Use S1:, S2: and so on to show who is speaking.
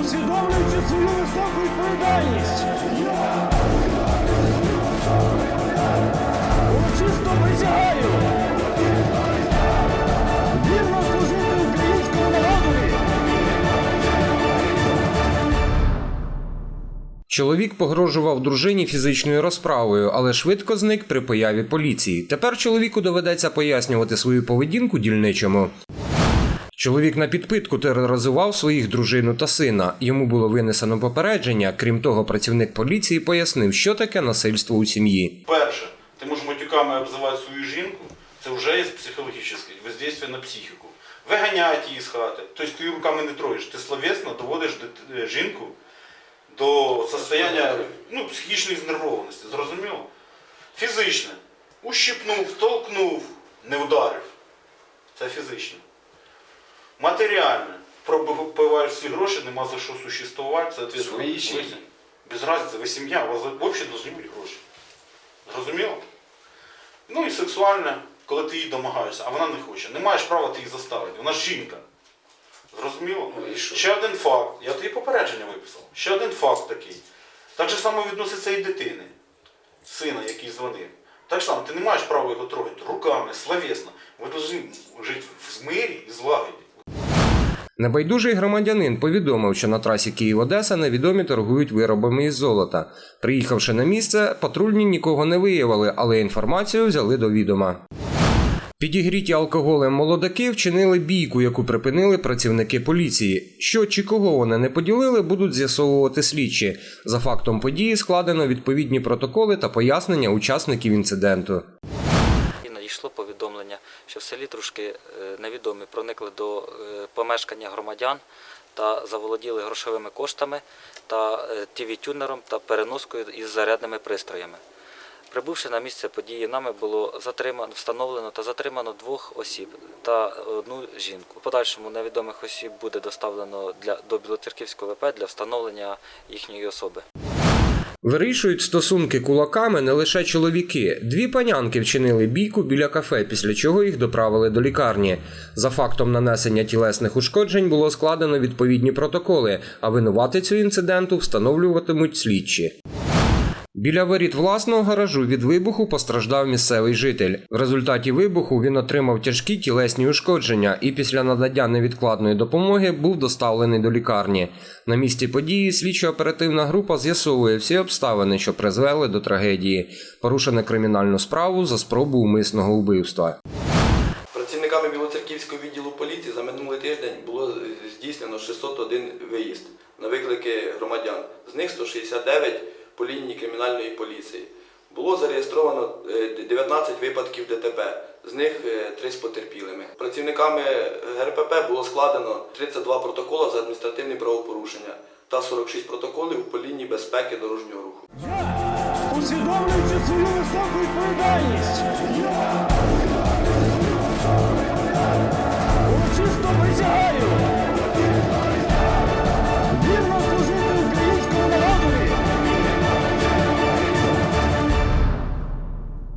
S1: усвідомлюючи свою високу відповідальність. Урочисто присягаю. Вірно служити українському народові.
S2: Чоловік погрожував дружині фізичною розправою, але швидко зник при появі поліції. Тепер чоловіку доведеться пояснювати свою поведінку дільничому. Чоловік на підпитку тероризував своїх дружину та сина. Йому було винесено попередження. Крім того, працівник поліції пояснив, що таке насильство у сім'ї.
S3: Перше, ти можеш матюками обзивати свою жінку, це вже є психологічне воздействие на психіку. Виганяти її з хати. Тобто ти руками не троїш, ти словесно доводиш е, жінку до состояння ну, психічної знервованості. Зрозуміло? Фізичне. Ущипнув, толкнув, не ударив. Це фізичне. Матеріальне. Пробиваєш всі гроші, нема за що существувати, соответственно.
S4: Свої сім'ї.
S3: ви- Без разницы, ви сім'я, у вас взагалі повинні бути гроші. Зрозуміло? Ну і сексуальне, коли ти їй домагаєшся, а вона не хоче. Не маєш права ти її заставити. Вона ж жінка. Зрозуміло?
S4: Ну, і що?
S3: Ще один факт. Я тобі попередження виписав. Ще один факт такий. Так же само відноситься і дитини, сина, який дзвонив. Так само, ти не маєш права його трогати руками, словесно. Ви повинні жити в мирі і злагоді.
S2: Небайдужий громадянин повідомив, що на трасі Київ-Одеса невідомі торгують виробами із золота. Приїхавши на місце, патрульні нікого не виявили, але інформацію взяли до відома. Підігріті алкоголем молодаки вчинили бійку, яку припинили працівники поліції. Що чи кого вони не поділили, будуть з'ясовувати слідчі. За фактом події складено відповідні протоколи та пояснення учасників інциденту.
S5: Надійшло повідомлення, що в селі трошки е, невідомі проникли до е, помешкання громадян та заволоділи грошовими коштами та е, тіві-тюнером та переноскою із зарядними пристроями. Прибувши на місце події, нами було затримано, встановлено та затримано двох осіб та одну жінку. Подальшому невідомих осіб буде доставлено для, до Білоцерківського ВП для встановлення їхньої особи.
S2: Вирішують стосунки кулаками не лише чоловіки. Дві панянки вчинили бійку біля кафе, після чого їх доправили до лікарні. За фактом нанесення тілесних ушкоджень було складено відповідні протоколи, а винуватицю інциденту встановлюватимуть слідчі. Біля воріт власного гаражу від вибуху постраждав місцевий житель. В результаті вибуху він отримав тяжкі тілесні ушкодження і після надання невідкладної допомоги був доставлений до лікарні. На місці події слідчо-оперативна група з'ясовує всі обставини, що призвели до трагедії. Порушено кримінальну справу за спробу умисного вбивства.
S4: Працівниками Білоцерківського відділу поліції за минулий тиждень було здійснено 601 виїзд на виклики громадян. З них 169 по лінії кримінальної поліції. Було зареєстровано е, 19 випадків ДТП, з них 3 з потерпілими. Працівниками ГРПП було складено 32 протоколи за адміністративні правопорушення та 46 протоколів по лінії безпеки дорожнього руху.
S1: Усвідомлюючи свою високу відповідальність. Урочисто